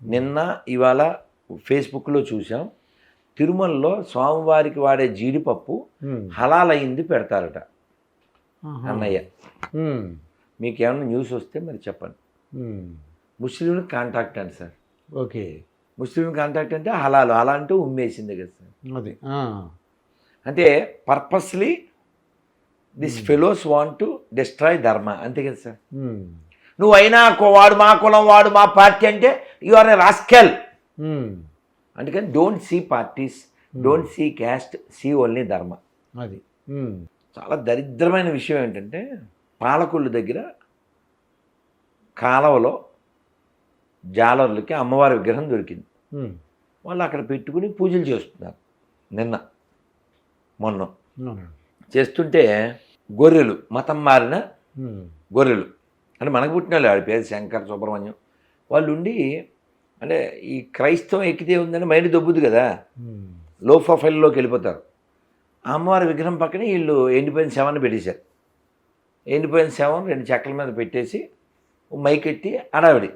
నిన్న ఇవాళ ఫేస్బుక్లో చూసాం తిరుమలలో స్వామివారికి వాడే జీడిపప్పు ఉమ్. హలాల్ అయింది పెడతారట. అన్నయ్య. మీకు ఏమైనా న్యూస్ వస్తే మరి చెప్పండి ఉమ్. ముస్లింని కాంటాక్ట్ అండి సార్ ఓకే ముస్లిం కాంటాక్ట్ అంటే హలాలు అలా అంటూ ఉమ్మేసింది కదా సార్ అది. అంటే purposely this fellows want to destroy dharma అంతే కదా సార్. నువ్వు అయినా వాడు మా కులం వాడు మా పార్టీ అంటే యు ఆర్ ఎ రాస్కెల్. అందుకని don't see parties don't see caste see only dharma అది ఉమ్. చాలా దరిద్రమైన విషయం ఏంటంటే పాలకొల్లు దగ్గర కాలవలో జాలర్లకి అమ్మవారి విగ్రహం దొరికింది ఉమ్. వాళ్ళు అక్కడ పెట్టుకుని పూజలు చేస్తున్నారు నిన్న మొన్న. చేస్తుంటే గొర్రెలు మతం మారిన ఉమ్. గొర్రెలు అంటే మనకు పుట్టిన వాళ్ళు వాడి పేరు శంకర్ సుబ్రహ్మణ్యం వాళ్ళు ఉండి అంటే ఈ క్రైస్తవం ఎక్కితే ఉందని మైండ్ దొబ్బుద్ది కదా. ఉమ్. లో ప్రొఫైల్లోకి వెళ్ళిపోతారు. అమ్మవారి విగ్రహం పక్కన వీళ్ళు ఎండిపోయిన శవాన్ని పెట్టేశారు. ఎండిపోయిన శవం రెండు చెక్కల మీద పెట్టేసి ఓ మైక్ ఎట్టి అడావిడి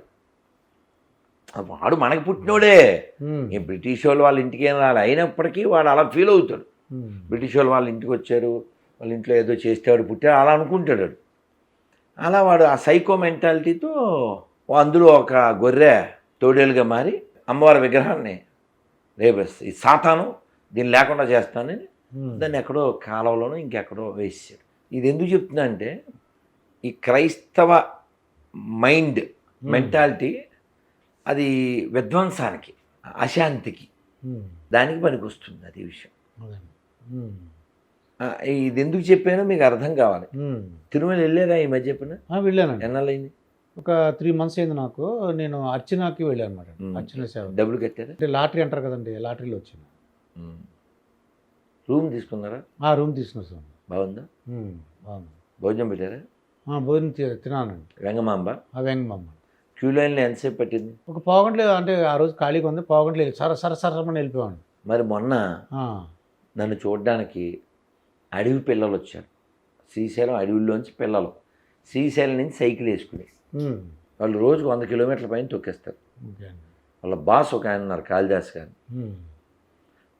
వాడు మనకి పుట్టినోడే. ఉమ్. ఈ బ్రిటిష్ వాళ్ళు వాళ్ళ ఇంటికి ఏం రాలి. అయినప్పటికీ వాడు అలా ఫీల్ అవుతాడు. ఉమ్. బ్రిటిష్ వాళ్ళు వాళ్ళ ఇంటికి వచ్చారు. వాళ్ళ ఇంట్లో ఏదో చేసేవాడు పుట్టాడు. అలా అనుకుంటాడు వాడు. అలా వాడు ఆ సైకో మెంటాలిటీతో అందులో ఒక గొర్రె తోడేలుగా మారి అమ్మవారి విగ్రహాన్ని రేపేస్తా ఈ సాతాను దీన్ని లేకుండా చేస్తానని. దాన్ని ఎక్కడో కాలువలోనో ఇంకెక్కడో వేసాడు ఇది ఎందుకు చెప్తున్నా అంటే ఈ క్రైస్తవ మైండ్ మెంటాలిటీ అది విధ్వంసానికి అశాంతికి. దానికి పనికి వస్తుంది అది. విషయం ఇది ఎందుకు చెప్పానో మీకు అర్థం కావాలి. తిరుమల వెళ్ళారా ఈ మధ్య చెప్పిన ఆ, వెళ్ళానండి. ఎన్నాళ్ళైంది ఒక త్రీ మంత్స్ అయింది నాకు. నేను అర్చనాకి వెళ్ళాను అనమాట ఉమ్. అర్చన సేవ. డబ్బులు కట్టారా? అంటే లాటరీ అంటారు కదండి లాటరీలో వచ్చింది. రూమ్ తీసుకున్నారా? ఆ రూమ్ తీసుకున్నా సార్. బాగుందా. బాగుంది. భోజనం పెట్టారా? ఆ, భోజనం తి- తినానండి వెంగమాంబ? ఆ వెంగమ్మ క్యూ లైన్లో ఎంతసేపు పట్టింది? ఒక పావుగంటలో అంటే ఆ రోజు ఖాళీగా ఉంది పావుగంటలో వెళ్ళి సర సర సరమని వెళ్ళిపోయాను. మరి మొన్న ఆ. నన్ను చూడడానికి అడవి పిల్లలు వచ్చారు. శ్రీశైలం అడవుల్లోంచి పిల్లలు. శ్రీశైలం నుంచి సైకిల్ వేసుకుని. వాళ్ళు రోజుకు వంద కిలోమీటర్ల పైన తొక్కేస్తారు. వాళ్ళ బాస్ ఒక ఆయన ఉన్నారు కాళిదాస్ గారు. ఉమ్.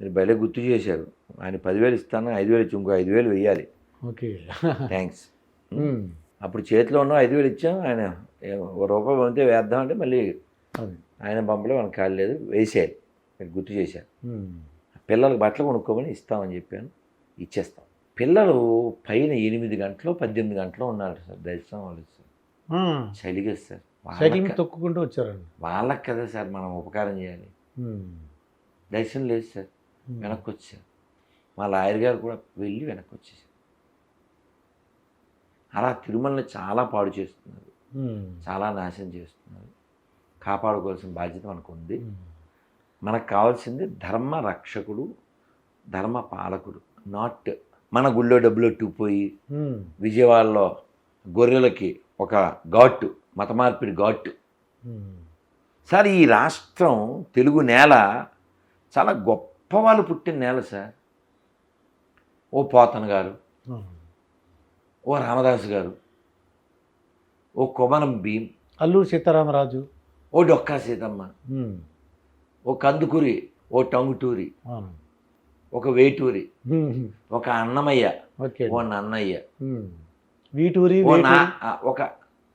మీరు భలే గుర్తు చేశారు. ఆయన పదివేలు ఇస్తాను ఐదు వేలు ఇచ్చి ఇంకో ఐదు వేలు వెయ్యాలి. Okay thanks um. అప్పుడు చేతిలో ఉన్న ఐదు వేలు ఇచ్చాం ఆయన రూపాయి పంపితే వేద్దామంటే మళ్ళీ ఆయన పంపలే మనకు ఖాళీ లేదు వేసేయాలి. మీరు గుర్తు చేశారు. పిల్లలకు బట్టలు కొనుక్కోమని ఇస్తామని చెప్పాను ఇచ్చేస్తాం. పిల్లలు పైన ఎనిమిది గంటలు పద్దెనిమిది గంటలు ఉన్నారు సార్ దర్శనం వాళ్ళు. చలిగా సార్ సైకిల్ తొక్కుకుంటూ వచ్చారండి వాళ్ళకి కదా సార్ మనం ఉపకారం చేయాలి. దర్శనం లేదు సార్. వెనక్కి వచ్చారు మా లాయర్ గారు కూడా వెళ్ళి వెనక్కి వచ్చేసారు అలా తిరుమలని చాలా పాడు చేస్తున్నారు. చాలా నాశనం చేస్తున్నారు కాపాడుకోవాల్సిన బాధ్యత మనకు ఉంది. మనకు కావాల్సింది ధర్మ రక్షకుడు ధర్మ పాలకుడు నాట్ మన గుళ్ళో డబ్బులు ఎట్టుకుపోయి. విజయవాడలో గొర్రెలకి ఒక ఘాటు మత మార్పిడి ఘాటు. సార్ ఈ రాష్ట్రం తెలుగు నేల చాలా గొప్ప వాళ్ళు పుట్టిన నేల సార్ ఓ పోతన గారు. ఓ రామదాసు గారు ఓ కొమరం భీం అల్లూరు సీతారామరాజు ఓ డొక్కా సీతమ్మ. ఓ కందుకూరి ఓ టంగుటూరి ఒక వేటూరి. ఒక అన్నమయ్య ఓ నన్నయ్య. వీటూరి ఒక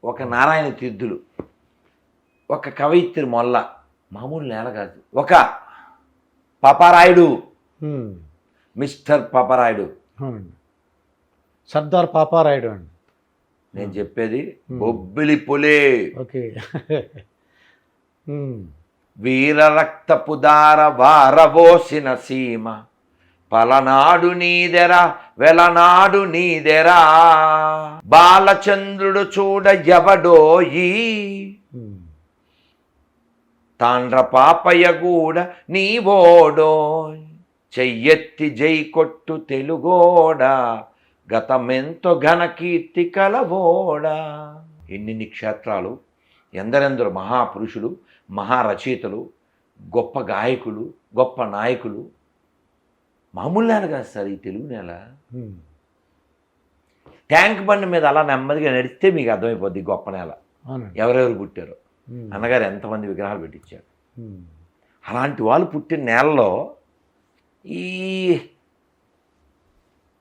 ఒక నారాయణ తీర్థులు ఒక కవయిత్రి మొల్ల మామూలు నేల కాదు ఒక పాపారాయుడు. మిస్టర్ పాపారాయుడు. సర్దార్ పాపారాయుడు అండి. నేను చెప్పేది బొబ్బిలి పులే. ఓకే. వీర రక్తపు దార వారబోసిన సీమ. పలనాడు నీదెరా వెలనాడు నీదెరా. బాలచంద్రుడు చూడ ఎవడోయి? తాండ్ర పాపయ్యగూడ నీవోడో చెయ్యెత్తి జై కొట్టు తెలుగోడా గతమెంతో ఘనకీర్తి కలవోడ. కలవోడా ఎన్నిన్ని క్షేత్రాలు ఎందరెందరు మహాపురుషులు మహారచయితలు గొప్ప గాయకులు గొప్ప నాయకులు మామూలు నేల కాదు సార్ ఈ తెలుగు నేల. ట్యాంక్ బండి మీద అలా నెమ్మదిగా నడిస్తే మీకు అర్థమైపోద్ది గొప్ప నేల ఎవరెవరు పుట్టారు. అన్నగారు ఎంతమంది విగ్రహాలు పెట్టించారు. అలాంటి వాళ్ళు పుట్టిన నేలలో ఈ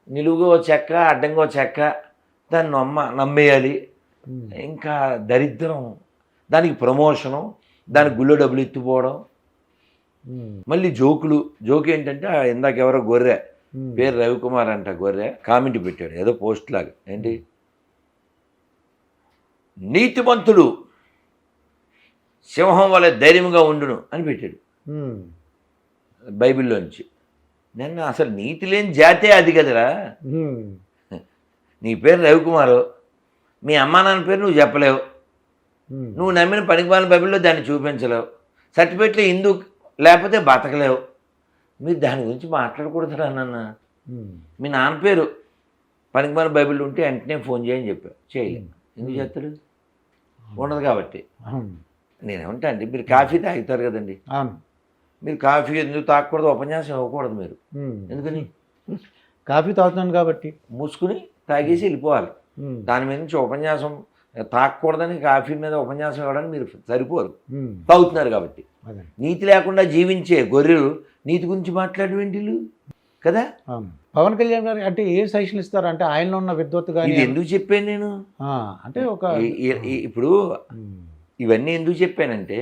నిలువుగో చెక్క అడ్డంగో చెక్క దాన్ని నమ్మ నమ్మేయాలి. ఇంకా దరిద్రం దానికి ప్రమోషను దానికి గుళ్ళో డబ్బులు ఎత్తుపోవడం. మళ్ళీ జోకులు జోక్ ఏంటంటే ఆ ఇందాక ఎవరో గొర్రె ఉమ్. పేరు రవికుమార్ అంట గొర్రె కామెంట్ పెట్టాడు ఏదో పోస్ట్ లాగా ఏంటి నీతిమంతుడు సింహం వలె ధైర్యంగా ఉండును అని పెట్టాడు ఉమ్. బైబిల్లోంచి నేను అసలు నీతి లేని జాతే అది కదరా. నీ పేరు రవికుమారు మీ అమ్మా నాన్న పేరు నువ్వు చెప్పలేవు. నువ్వు నమ్మిన పనికిమాల బైబిల్లో దాన్ని చూపించలేవు సర్టిఫికెట్లో ఇందు లేకపోతే బతకలేవు. మీరు దాని గురించి మాట్లాడకూడదురా నాన్న. మీ నాన్న పేరు పనికిమాల బైబిల్ ఉంటే వెంటనే ఫోన్ చేయని చెప్పా చేయలేదు. ఎందుకు చేస్తాడు ఉండదు కాబట్టి. నేనేమంటా అండి మీరు కాఫీ తాగుతారు కదండి. మీరు కాఫీ ఎందుకు తాగకూడదు? ఉపన్యాసం ఇవ్వకూడదు మీరు. ఎందుకని? కాఫీ తాగుతున్నాను కాబట్టి. మూసుకుని తాగేసి వెళ్ళిపోవాలి. దాని మీద నుంచి ఉపన్యాసం తాగకూడదని కాఫీ మీద ఉపన్యాసం ఇవ్వడానికి మీరు సరిపోరు. తాగుతున్నారు కాబట్టి నీతి లేకుండా జీవించే గొర్రెలు నీతి గురించి మాట్లాడేంటి వీళ్ళు? కదా పవన్ కళ్యాణ్ గారు అంటే ఏ సజెషన్ ఇస్తారు అంటే ఆయనలో ఉన్న కానీ ఇది ఎందుకు చెప్పాను నేను అంటే ఒక ఇప్పుడు. ఇవన్నీ ఎందుకు చెప్పానంటే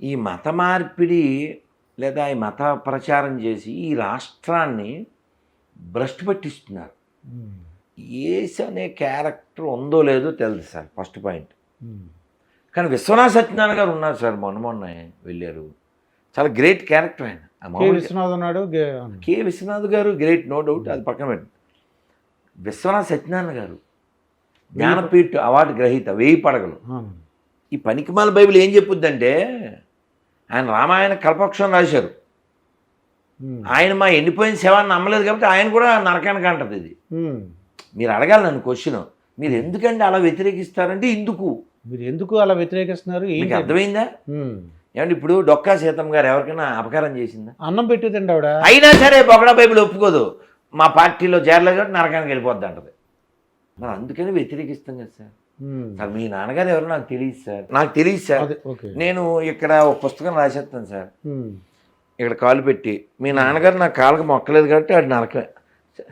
ఈ మత మార్పిడి లేదా ఈ మత ప్రచారం చేసి ఈ రాష్ట్రాన్ని భ్రష్టు పట్టిస్తున్నారు. ఏసు అనే క్యారెక్టర్ ఉందో లేదో తెలుసు సార్ ఫస్ట్ పాయింట్ ఉమ్. కానీ విశ్వనాథ సత్యనారాయణ గారు ఉన్నారు సార్ మొన్న మొన్న వెళ్ళారు చాలా గ్రేట్ క్యారెక్టర్ ఆయన విశ్వనాథ్ ఉన్నాడు. కె విశ్వనాథ్ గారు గ్రేట్ నో డౌట్ అది పక్కన పెట్టండి విశ్వనాథ సత్యనారాయణ గారు జ్ఞానపీఠ అవార్డు గ్రహీత వెయ్యి పడగలు. ఈ పనికిమాల బైబిల్ ఏం చెప్పుద్దంటే ఆయన రామాయణ కల్పక్షం రాశారు ఉమ్. ఆయన మా ఎండిపోయిన శవాన్ని నమ్మలేదు కాబట్టి ఆయన కూడా నరకానికి అంటది ఇది ఉమ్. మీరు అడగాలి నన్ను క్వశ్చన్ మీరు ఎందుకండి అలా వ్యతిరేకిస్తారంటే ఇందుకు. మీరు ఎందుకు అలా వ్యతిరేకిస్తున్నారు? మీకు అర్థమైందా. ఏమంటే ఇప్పుడు డొక్కా సీతమ్మ గారు ఎవరికైనా అపకారం చేసిందా? అన్నం పెట్టేదండి ఆవిడ. అయినా సరే బొగడా బైబిల్ ఒప్పుకోదు. మా పార్టీలో చేరలేదు కాబట్టి నరకానికి వెళ్ళిపోద్ది అంటది. మరి అందుకని వ్యతిరేకిస్తాం కదా సార్. మీ నాన్నగారు ఎవరు నాకు తెలియదు సార్. నాకు తెలియదు సార్. నేను ఇక్కడ ఒక పుస్తకం రాసేస్తాను సార్. ఇక్కడ కాలు పెట్టి మీ నాన్నగారు నా కాళ్ళకి మొక్కలేదు కాబట్టి నరకమే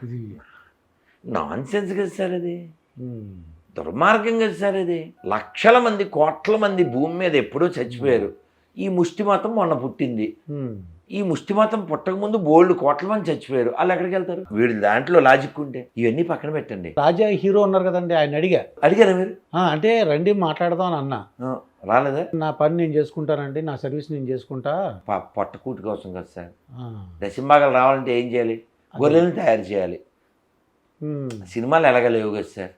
ఇది నాన్ సెన్స్ కదా సార్ అది. దుర్మార్గం కదా సార్ అది. లక్షల మంది కోట్ల మంది భూమి మీద ఎప్పుడో చచ్చిపోయారు. ఈ ముష్టి మతం మొన్న పుట్టింది. ఈ ముష్టి మతం పుట్టక ముందు బోల్డ్ కోట్ల మంది చచ్చిపోయారు. వాళ్ళు ఎక్కడికి వెళ్తారు? వీడి దాంట్లో లాజిక్ ఉంటే. ఇవన్నీ పక్కన పెట్టండి. రాజా హీరో ఉన్నారు కదండి ఆయన అడిగా. అడిగారా మీరు? అంటే రండి మాట్లాడదాం అని అన్నా. రాలేదా? నా పని నేను చేసుకుంటానండి నా సర్వీస్ నేను చేసుకుంటా. పొట్టకూటి కోసం కదా సార్. ఆ. దశంభాగాలు రావాలంటే ఏం చేయాలి? గొర్రెలను తయారు చేయాలి. Hmm. సినిమాలు ఎలాగలేవు కదా సార్?